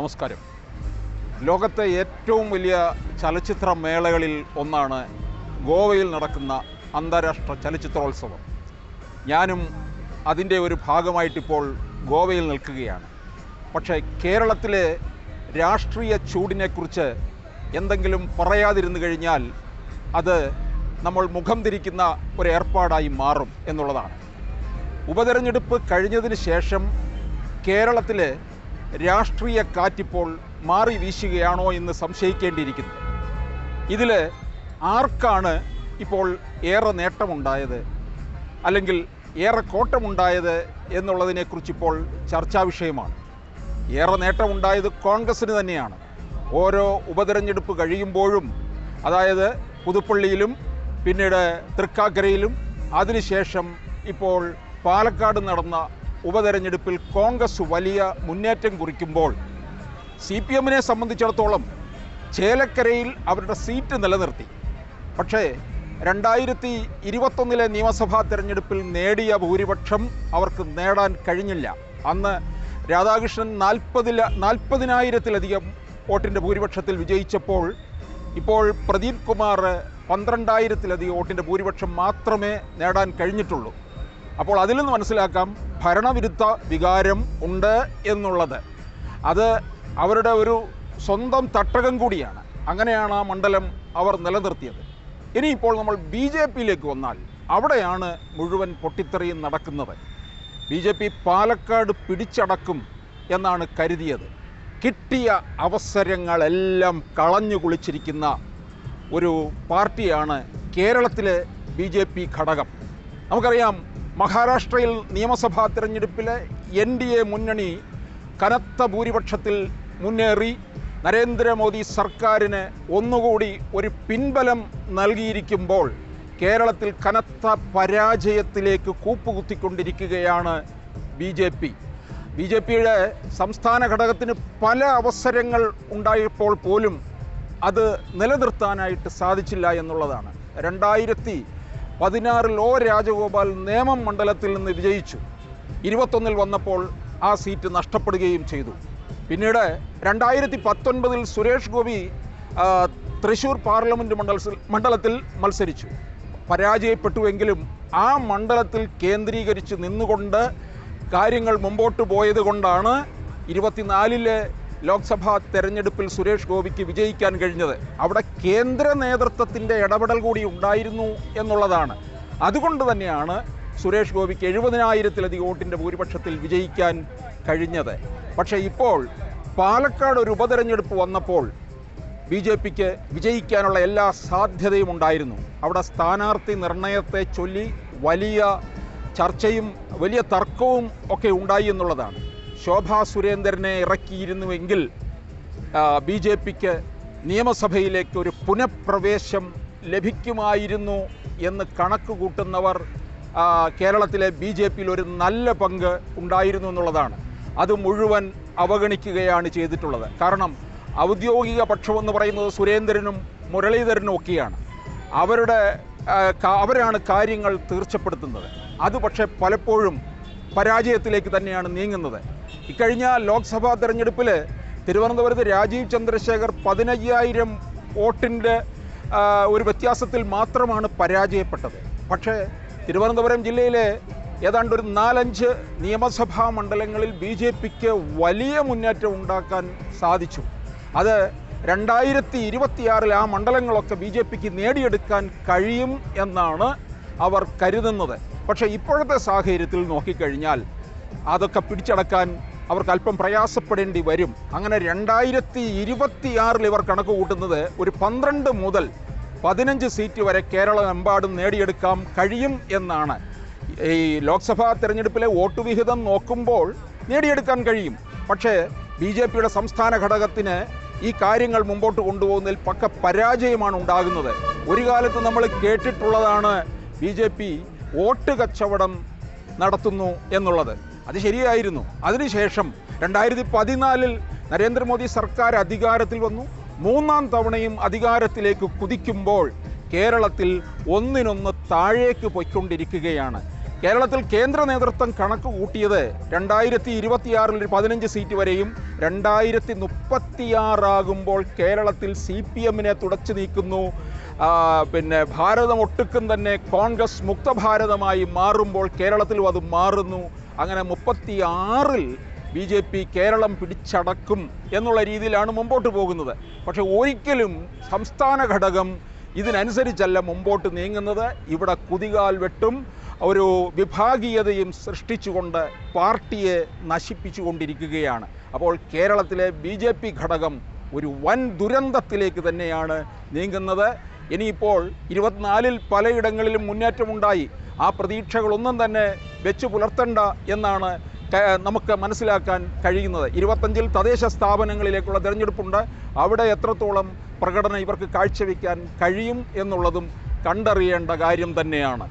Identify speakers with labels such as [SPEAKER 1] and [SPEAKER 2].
[SPEAKER 1] നമസ്കാരം. ലോകത്തെ ഏറ്റവും വലിയ ചലച്ചിത്ര മേളകളിൽ ഒന്നാണ് ഗോവയിൽ നടക്കുന്ന അന്താരാഷ്ട്ര ചലച്ചിത്രോത്സവം. ഞാനും അതിന്റെ ഒരു ഭാഗമായിട്ടിപ്പോൾ ഗോവയിൽ നിൽക്കുകയാണ്. പക്ഷേ കേരളത്തിലെ രാഷ്ട്രീയ ചൂടിനെക്കുറിച്ച് എന്തെങ്കിലും പറയാതിരുന്നു കഴിഞ്ഞാൽ അത് നമ്മൾ മുഖം തിരിക്കുന്ന ഒരു ഏർപ്പാടായി മാറും എന്നുള്ളതാണ്. ഉപതെരഞ്ഞെടുപ്പ് കഴിഞ്ഞതിന് ശേഷം കേരളത്തിലെ രാഷ്ട്രീയ കാറ്റിപ്പോൾ മാറി വീശുകയാണോ എന്ന് സംശയിക്കേണ്ടിയിരിക്കുന്നു. ഇതിൽ ആർക്കാണ് ഇപ്പോൾ ഏറെ നേട്ടമുണ്ടായത്? അല്ലെങ്കിൽ ഏറെ കോട്ടമുണ്ടായത് എന്നുള്ളതിനെക്കുറിച്ച് ഇപ്പോൾ ചർച്ചാ വിഷയമാണ്. ഏറെ നേട്ടമുണ്ടായത് കോൺഗ്രസ്സിന് തന്നെയാണ്. ഓരോ ഉപതെരഞ്ഞെടുപ്പ് കഴിയുമ്പോഴും അതായത് പുതുപ്പള്ളിയിലും പിന്നീട് തൃക്കാക്കരയിലും അതിനുശേഷം ഇപ്പോൾ പാലക്കാട് നടന്ന ഉപതെരഞ്ഞെടുപ്പിൽ കോൺഗ്രസ് വലിയ മുന്നേറ്റം കുറിക്കുമ്പോൾ സി പി എമ്മിനെ സംബന്ധിച്ചിടത്തോളം ചേലക്കരയിൽ അവരുടെ സീറ്റ് നിലനിർത്തി. പക്ഷേ രണ്ടായിരത്തി ഇരുപത്തൊന്നിലെ നിയമസഭാ തെരഞ്ഞെടുപ്പിൽ നേടിയ ഭൂരിപക്ഷം അവർക്ക് നേടാൻ കഴിഞ്ഞില്ല. അന്ന് രാധാകൃഷ്ണൻ നാൽപ്പതില നാൽപ്പതിനായിരത്തിലധികം വോട്ടിന്റെ ഭൂരിപക്ഷത്തിൽ വിജയിച്ചപ്പോൾ ഇപ്പോൾ പ്രദീപ് കുമാർ പന്ത്രണ്ടായിരത്തിലധികം വോട്ടിന്റെ ഭൂരിപക്ഷം മാത്രമേ നേടാൻ കഴിഞ്ഞിട്ടുള്ളൂ. അപ്പോൾ അതിൽ നിന്ന് മനസ്സിലാക്കാം ഭരണവിരുദ്ധ വികാരം ഉണ്ട് എന്നുള്ളത്. അത് അവരുടെ ഒരു സ്വന്തം തട്ടകം കൂടിയാണ്. അങ്ങനെയാണ് ആ മണ്ഡലം അവർ നിലനിർത്തിയത്. ഇനിയിപ്പോൾ നമ്മൾ ബി ജെ പിയിലേക്ക് വന്നാൽ അവിടെയാണ് മുഴുവൻ പൊട്ടിത്തെറിയും നടക്കുന്നത്. ബി ജെ പി പാലക്കാട് പിടിച്ചടക്കും എന്നാണ് കരുതിയത്. കിട്ടിയ അവസരങ്ങളെല്ലാം കളഞ്ഞു കുളിച്ചിരിക്കുന്ന ഒരു പാർട്ടിയാണ് കേരളത്തിലെ ബി ജെ പി ഘടകം. നമുക്കറിയാം മഹാരാഷ്ട്രയിൽ നിയമസഭാ തിരഞ്ഞെടുപ്പിലെ എൻ ഡി എ മുന്നണി കനത്ത ഭൂരിപക്ഷത്തിൽ മുന്നേറി. നരേന്ദ്രമോദി സർക്കാരിന് ഒന്നുകൂടി ഒരു പിൻബലം നൽകിയിരിക്കുമ്പോൾ കേരളത്തിൽ കനത്ത പരാജയത്തിലേക്ക് കൂപ്പുകുത്തിക്കൊണ്ടിരിക്കുകയാണ് B J P. B J പിയുടെ സംസ്ഥാന ഘടകത്തിന് പല അവസരങ്ങൾ ഉണ്ടായപ്പോൾ പോലും അത് നിലനിർത്താനായിട്ട് സാധിച്ചില്ല എന്നുള്ളതാണ്. രണ്ടായിരത്തി പതിനാറിൽ ഒ രാജഗോപാൽ നേമം മണ്ഡലത്തിൽ നിന്ന് വിജയിച്ചു. ഇരുപത്തൊന്നിൽ വന്നപ്പോൾ ആ സീറ്റ് നഷ്ടപ്പെടുകയും ചെയ്തു. പിന്നീട് രണ്ടായിരത്തി പത്തൊൻപതിൽ സുരേഷ് ഗോപി തൃശൂർ പാർലമെന്റ് മണ്ഡലത്തിൽ മണ്ഡലത്തിൽ മത്സരിച്ചു. പരാജയപ്പെട്ടുവെങ്കിലും ആ മണ്ഡലത്തിൽ കേന്ദ്രീകരിച്ച് നിന്നുകൊണ്ട് കാര്യങ്ങൾ മുമ്പോട്ട് പോയത് കൊണ്ടാണ് ഇരുപത്തിനാലിലെ ലോക്സഭാ തെരഞ്ഞെടുപ്പിൽ സുരേഷ് ഗോപിക്ക് വിജയിക്കാൻ കഴിഞ്ഞത് അവിടെ കേന്ദ്ര നേതൃത്വത്തിന്റെ ഇടപെടൽ കൂടി ഉണ്ടായിരുന്നു എന്നുള്ളതാണ്. അതുകൊണ്ട് തന്നെയാണ് സുരേഷ് ഗോപിക്ക് എഴുപതിനായിരത്തിലധികം വോട്ടിന്റെ ഭൂരിപക്ഷത്തിൽ വിജയിക്കാൻ കഴിഞ്ഞത്. പക്ഷേ ഇപ്പോൾ പാലക്കാട് ഒരു ഉപതെരഞ്ഞെടുപ്പ് വന്നപ്പോൾ ബി ജെ പിക്ക് വിജയിക്കാനുള്ള എല്ലാ സാധ്യതയും ഉണ്ടായിരുന്നു. അവിടെ സ്ഥാനാർത്ഥി നിർണയത്തെ ചൊല്ലി വലിയ ചർച്ചയും വലിയ തർക്കവും ഒക്കെ ഉണ്ടായി എന്നുള്ളതാണ്. ശോഭാ സുരേന്ദ്രനെ ഇറക്കിയിരുന്നുവെങ്കിൽ ബി ജെ പിക്ക് നിയമസഭയിലേക്ക് ഒരു പുനഃപ്രവേശം ലഭിക്കുമായിരുന്നു എന്ന് കണക്ക് കൂട്ടുന്നവർ കേരളത്തിലെ ബി ജെ പിയിൽ ഒരു നല്ല പങ്ക് ഉണ്ടായിരുന്നു എന്നുള്ളതാണ്. അത് മുഴുവൻ അവഗണിക്കുകയാണ് ചെയ്തിട്ടുള്ളത്. കാരണം ഔദ്യോഗിക പക്ഷമെന്ന് പറയുന്നത് സുരേന്ദ്രനും മുരളീധരനും ഒക്കെയാണ്. അവരുടെ അവരാണ് കാര്യങ്ങൾ തീർച്ചപ്പെടുത്തുന്നത്. അത് പക്ഷേ പലപ്പോഴും പരാജയത്തിലേക്ക് തന്നെയാണ് നീങ്ങുന്നത്. ഇക്കഴിഞ്ഞ ലോക്സഭാ തെരഞ്ഞെടുപ്പിൽ തിരുവനന്തപുരത്ത് രാജീവ് ചന്ദ്രശേഖർ പതിനയ്യായിരം വോട്ടിന്റെ ഒരു വ്യത്യാസത്തിൽ മാത്രമാണ് പരാജയപ്പെട്ടത്. പക്ഷേ തിരുവനന്തപുരം ജില്ലയിലെ ഏതാണ്ട് ഒരു നാലഞ്ച് നിയമസഭാ മണ്ഡലങ്ങളിൽ ബി ജെ പിക്ക് വലിയ മുന്നേറ്റം ഉണ്ടാക്കാൻ സാധിച്ചു. അത് രണ്ടായിരത്തി ഇരുപത്തിയാറിൽ ആ മണ്ഡലങ്ങളൊക്കെ ബി ജെ പിക്ക് നേടിയെടുക്കാൻ കഴിയും എന്നാണ് അവർ കരുതുന്നത്. പക്ഷേ ഇപ്പോഴത്തെ സാഹചര്യത്തിൽ നോക്കിക്കഴിഞ്ഞാൽ അതൊക്കെ പിടിച്ചടക്കാൻ അവർക്ക് അല്പം പ്രയാസപ്പെടേണ്ടി വരും. അങ്ങനെ രണ്ടായിരത്തി ഇരുപത്തിയാറിൽ ഇവർ കണക്ക് കൂട്ടുന്നത് ഒരു പന്ത്രണ്ട് മുതൽ പതിനഞ്ച് സീറ്റ് വരെ കേരളമെമ്പാടും നേടിയെടുക്കാൻ കഴിയും എന്നാണ്. ഈ ലോക്സഭാ തെരഞ്ഞെടുപ്പിലെ വോട്ട് വിഹിതം നോക്കുമ്പോൾ നേടിയെടുക്കാൻ കഴിയും. പക്ഷേ ബി ജെ പിയുടെ സംസ്ഥാന ഘടകത്തിന് ഈ കാര്യങ്ങൾ മുമ്പോട്ട് കൊണ്ടുപോകുന്നതിൽ പക്ക പരാജയമാണ് ഉണ്ടാകുന്നത്. ഒരു കാലത്ത് നമ്മൾ കേട്ടിട്ടുള്ളതാണ് ബി ജെ പി വോട്ട് കച്ചവടം നടത്തുന്നു എന്നുള്ളത്. അത് ശരിയായിരുന്നു. അതിനുശേഷം രണ്ടായിരത്തി പതിനാലിൽ നരേന്ദ്രമോദി സർക്കാർ അധികാരത്തിൽ വന്നു. മൂന്നാം തവണയും അധികാരത്തിലേക്ക് കുതിക്കുമ്പോൾ കേരളത്തിൽ ഒന്നിനൊന്ന് താഴേക്ക് പൊയ്ക്കൊണ്ടിരിക്കുകയാണ്. കേരളത്തിൽ കേന്ദ്ര നേതൃത്വം കണക്ക് കൂട്ടിയത് രണ്ടായിരത്തി ഇരുപത്തിയാറിൽ പതിനഞ്ച് സീറ്റ് വരെയും രണ്ടായിരത്തി മുപ്പത്തിയാറാകുമ്പോൾ കേരളത്തിൽ സി പി എമ്മിനെ തുടച്ചു നീക്കുന്നു. പിന്നെ ഭാരതം ഒട്ടുക്കും തന്നെ കോൺഗ്രസ് മുക്തഭാരതമായി മാറുമ്പോൾ കേരളത്തിലും അത് മാറുന്നു. അങ്ങനെ മുപ്പത്തി ആറിൽ ബി ജെ പി കേരളം പിടിച്ചടക്കും എന്നുള്ള രീതിയിലാണ് മുമ്പോട്ട് പോകുന്നത്. പക്ഷെ ഒരിക്കലും സംസ്ഥാന ഘടകം ഇതിനനുസരിച്ചല്ല മുമ്പോട്ട് നീങ്ങുന്നത്. ഇവിടെ കുതികാൽ വെട്ടും. ഒരു വിഭാഗീയതയും സൃഷ്ടിച്ചുകൊണ്ട് പാർട്ടിയെ നശിപ്പിച്ചുകൊണ്ടിരിക്കുകയാണ്. അപ്പോൾ കേരളത്തിലെ ബി ജെ പി ഘടകം ഒരു വൻ ദുരന്തത്തിലേക്ക് തന്നെയാണ് നീങ്ങുന്നത്. ഇനിയിപ്പോൾ ഇരുപത്തിനാലിൽ പലയിടങ്ങളിലും മുന്നേറ്റമുണ്ടായി. ആ പ്രതീക്ഷകളൊന്നും തന്നെ വെച്ച് പുലർത്തേണ്ട എന്നാണ് നമുക്ക് മനസ്സിലാക്കാൻ കഴിയുന്നത്. ഇരുപത്തഞ്ചിൽ തദ്ദേശ സ്ഥാപനങ്ങളിലേക്കുള്ള തിരഞ്ഞെടുപ്പുണ്ട്. അവിടെ എത്രത്തോളം പ്രകടനം ഇവർക്ക് കാഴ്ചവെക്കാൻ കഴിയും എന്നുള്ളതും കണ്ടറിയേണ്ട കാര്യം തന്നെയാണ്.